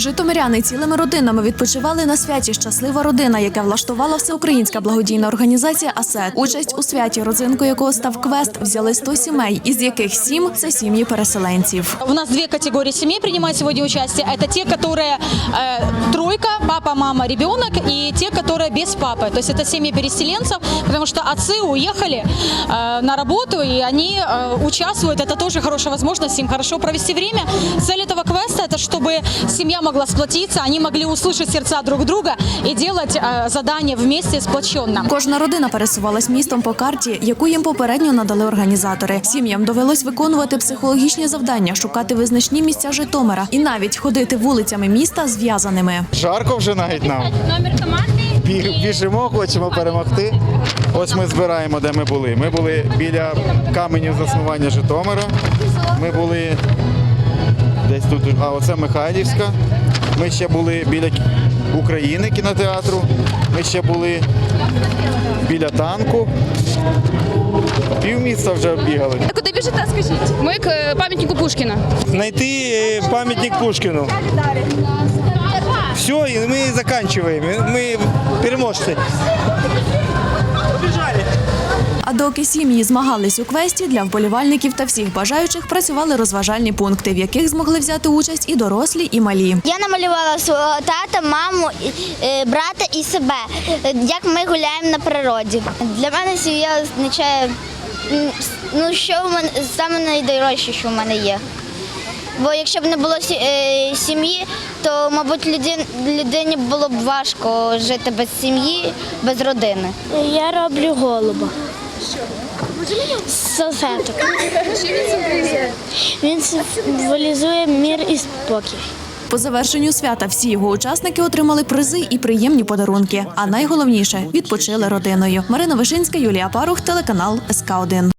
Житомиряни цілими родинами відпочивали на святі Щаслива родина, яке влаштувала всеукраїнська благодійна організація АСЕТ. Участь у святі, родзинкою якого став квест, взяли 100 сімей, із яких сім це сім'ї переселенців. У нас две категории семей принимают сегодня участие. Это те, которые э, тройка, папа, мама, ребенок, и те, которые без папы. То есть это семьи переселенцев, потому что отцы уехали э, на работу, и они э, участвуют. Это тоже хорошая возможность им хорошо провести время. Цель этого квеста – это чтобы семья могла сплотиться, они могли услышать сердца друг друга и делать э, задания вместе сплоченно. Кожна родина пересувалась містом по карті, яку їм попередньо надали організатори. Сім'ям довелось виконувати психологічні завдання, шукати визначні місця Житомира і навіть ходити вулицями міста зв'язаними. Жарко вже навіть нам. Номер команди. Біжимо, хочемо перемогти. Ось ми збираємо, де ми були. Ми були біля каменів заснування Житомира. Ми були десь тут, а оце Михайлівська. Ми ще були біля України кінотеатру. Ми ще були біля танку. Пів міста вже оббігали. Куди біжите, скажіть? Ми к е, пам'ятнику Пушкіна. найти э, памятник Пушкину. Все, и мы заканчиваем. Мы переможцы. А доки сім'ї змагались у квесті, для вболівальників та всіх бажаючих працювали розважальні пункти, в яких змогли взяти участь і дорослі, і малі. Я намалювала свого тата, маму, і- е, брата і себе, е, як ми гуляємо на природі. Для мене сім'я означає, м, с- ну що в мене саме найдорожче, що в мене є. Бо якщо б не було сі- е, сім'ї, то, мабуть, людині було б важко жити без сім'ї, без родини. Я роблю голуба. Салфеток. Він символізує мір і спокій. По завершенню свята всі його учасники отримали призи і приємні подарунки. А найголовніше відпочили родиною. Марина Вишинська, Юлія Парух, телеканал СК 1